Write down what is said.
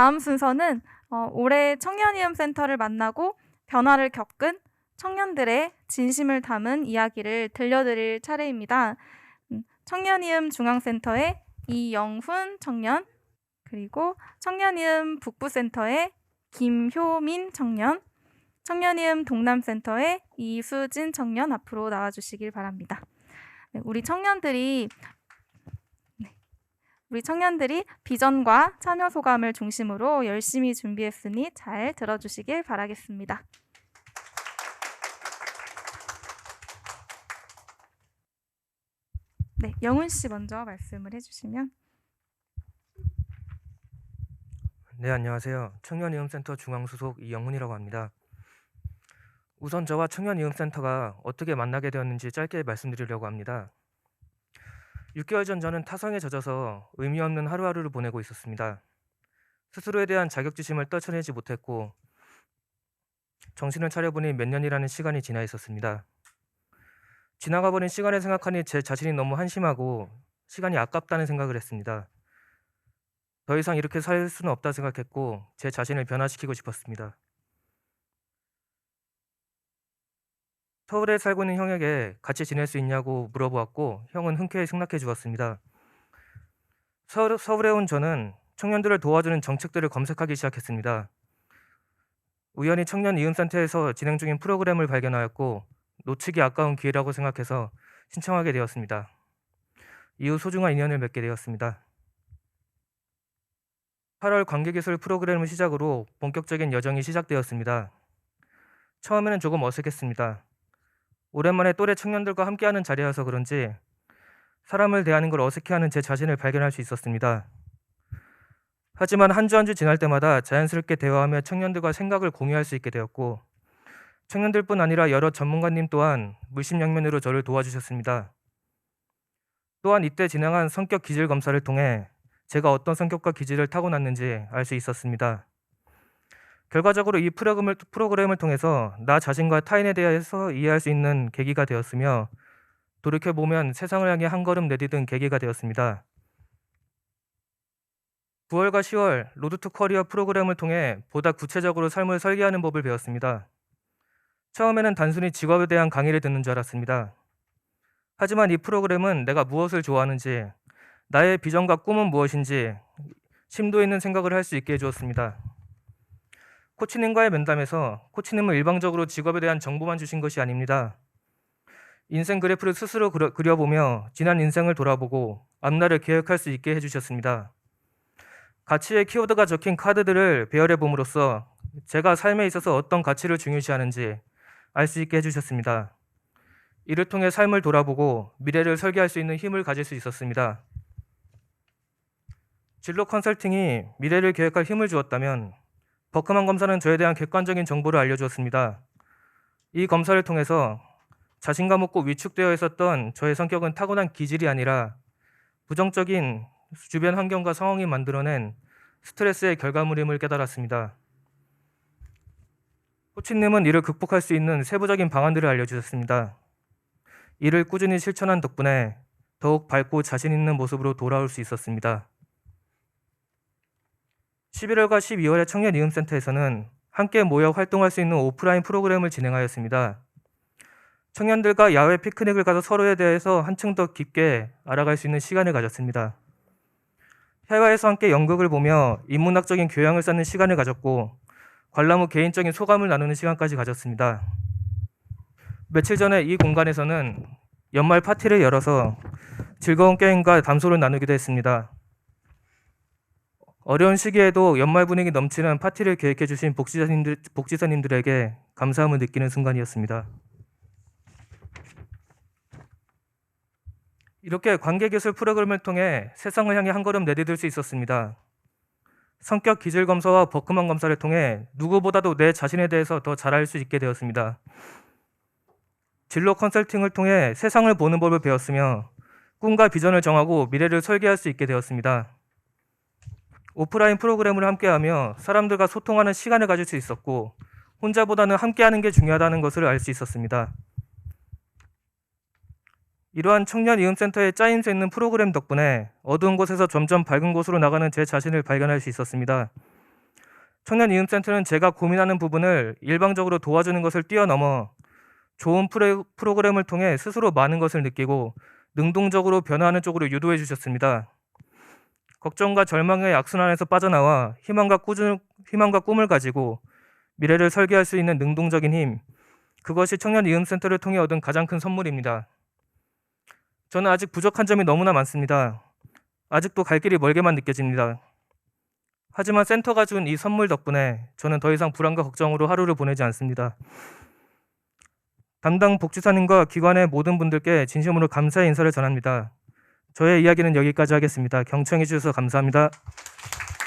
다음 순서는 어, 올해 청년이음 센터를 만나고 변화를 겪은 청년들의 진심을 담은 이야기를 들려드릴 차례입니다. 음, 청년이음 중앙센터의 이영훈 청년 그리고 청년이음 북부센터의 김효민 청년 청년이음 동남센터의 이수진 청년 앞으로 나와주시길 바랍니다. 네, 우리 청년들이 네, 우리 청년들이 비전과 참여 소감을 중심으로 열심히 준비했으니 잘 들어주시길 바라겠습니다. 네, 영훈 씨 먼저 말씀을 해주시면 네, 안녕하세요. 청년이음센터 중앙소속 이영훈이라고 합니다. 우선 저와 청년이음센터가 어떻게 만나게 되었는지 짧게 말씀드리려고 합니다. 6개월 전 저는 타성에 젖어서 의미 없는 하루하루를 보내고 있었습니다. 스스로에 대한 자격지심을 떨쳐내지 못했고 정신을 차려보니 몇 년이라는 시간이 지나 있었습니다. 지나가 버린 시간을 생각하니 제 자신이 너무 한심하고 시간이 아깝다는 생각을 했습니다. 더 이상 이렇게 살 수는 없다 생각했고 제 자신을 변화시키고 싶었습니다. 서울에 살고 있는 형에게 같이 지낼 수 있냐고 물어보았고 형은 흔쾌히 승낙해 주었습니다. 서울, 서울에 온 저는 청년들을 도와주는 정책들을 검색하기 시작했습니다. 우연히 청년 이음센터에서 진행 중인 프로그램을 발견하였고 놓치기 아까운 기회라고 생각해서 신청하게 되었습니다. 이후 소중한 인연을 맺게 되었습니다. 8월 관계기술 프로그램을 시작으로 본격적인 여정이 시작되었습니다. 처음에는 조금 어색했습니다. 오랜만에 또래 청년들과 함께하는 자리여서 그런지 사람을 대하는 걸 어색해하는 제 자신을 발견할 수 있었습니다. 하지만 한 주 한 주 지날 때마다 자연스럽게 대화하며 청년들과 생각을 공유할 수 있게 되었고 청년들뿐 아니라 여러 전문가님 또한 물심양면으로 저를 도와주셨습니다. 또한 이때 진행한 성격 기질 검사를 통해 제가 어떤 성격과 기질을 타고났는지 알 수 있었습니다. 결과적으로 이 프로그램을, 프로그램을 통해서 나 자신과 타인에 대해서 이해할 수 있는 계기가 되었으며 돌이켜보면 세상을 향해 한 걸음 내디딘 계기가 되었습니다. 9월과 10월 로드 투 커리어 프로그램을 통해 보다 구체적으로 삶을 설계하는 법을 배웠습니다. 처음에는 단순히 직업에 대한 강의를 듣는 줄 알았습니다. 하지만 이 프로그램은 내가 무엇을 좋아하는지, 나의 비전과 꿈은 무엇인지 심도 있는 생각을 할 수 있게 해주었습니다. 코치님과의 면담에서 코치님은 일방적으로 직업에 대한 정보만 주신 것이 아닙니다. 인생 그래프를 스스로 그려, 그려 보며 지난 인생을 돌아보고 앞날을 계획할 수 있게 해주셨습니다. 가치의 키워드가 적힌 카드들을 배열해 봄으로써 제가 삶에 있어서 어떤 가치를 중요시하는지 알 수 있게 해주셨습니다. 이를 통해 삶을 돌아보고 미래를 설계할 수 있는 힘을 가질 수 있었습니다. 진로 컨설팅이 미래를 계획할 힘을 주었다면 버크만 검사는 저에 대한 객관적인 정보를 알려주었습니다. 이 검사를 통해서 자신감 없고 위축되어 있었던 저의 성격은 타고난 기질이 아니라 부정적인 주변 환경과 상황이 만들어낸 스트레스의 결과물임을 깨달았습니다. 코치님은 이를 극복할 수 있는 세부적인 방안들을 알려주셨습니다. 이를 꾸준히 실천한 덕분에 더욱 밝고 자신 있는 모습으로 돌아올 수 있었습니다. 11월과 12월에 청년 이음센터에서는 함께 모여 활동할 수 있는 오프라인 프로그램을 진행하였습니다. 청년들과 야외 피크닉을 가서 서로에 대해서 한층 더 깊게 알아갈 수 있는 시간을 가졌습니다. 해외에서 함께 연극을 보며 인문학적인 교양을 쌓는 시간을 가졌고 관람 후 개인적인 소감을 나누는 시간까지 가졌습니다. 며칠 전에 이 공간에서는 연말 파티를 열어서 즐거운 게임과 담소를 나누기도 했습니다. 어려운 시기에도 연말 분위기 넘치는 파티를 계획해 주신 복지사님들, 복지사님들에게 감사함을 느끼는 순간이었습니다. 이렇게 관계기술 프로그램을 통해 세상을 향해 한 걸음 내디딜 수 있었습니다. 성격 기질 검사와 버크만 검사를 통해 누구보다도 내 자신에 대해서 더 잘 알 수 있게 되었습니다. 진로 컨설팅을 통해 세상을 보는 법을 배웠으며 꿈과 비전을 정하고 미래를 설계할 수 있게 되었습니다. 오프라인 프로그램을 함께하며 사람들과 소통하는 시간을 가질 수 있었고 혼자보다는 함께하는 게 중요하다는 것을 알 수 있었습니다. 이러한 청년 이음센터의 짜임새 있는 프로그램 덕분에 어두운 곳에서 점점 밝은 곳으로 나가는 제 자신을 발견할 수 있었습니다. 청년 이음센터는 제가 고민하는 부분을 일방적으로 도와주는 것을 뛰어넘어 좋은 프로그램을 통해 스스로 많은 것을 느끼고 능동적으로 변화하는 쪽으로 유도해 주셨습니다. 걱정과 절망의 악순환에서 빠져나와 희망과 꾸준, 희망과 꿈을 가지고 미래를 설계할 수 있는 능동적인 힘, 그것이 청년 이음 센터를 통해 얻은 가장 큰 선물입니다. 저는 아직 부족한 점이 너무나 많습니다. 아직도 갈 길이 멀게만 느껴집니다. 하지만 센터가 준 이 선물 덕분에 저는 더 이상 불안과 걱정으로 하루를 보내지 않습니다. 담당 복지사님과 기관의 모든 분들께 진심으로 감사의 인사를 전합니다. 저의 이야기는 여기까지 하겠습니다. 경청해 주셔서 감사합니다.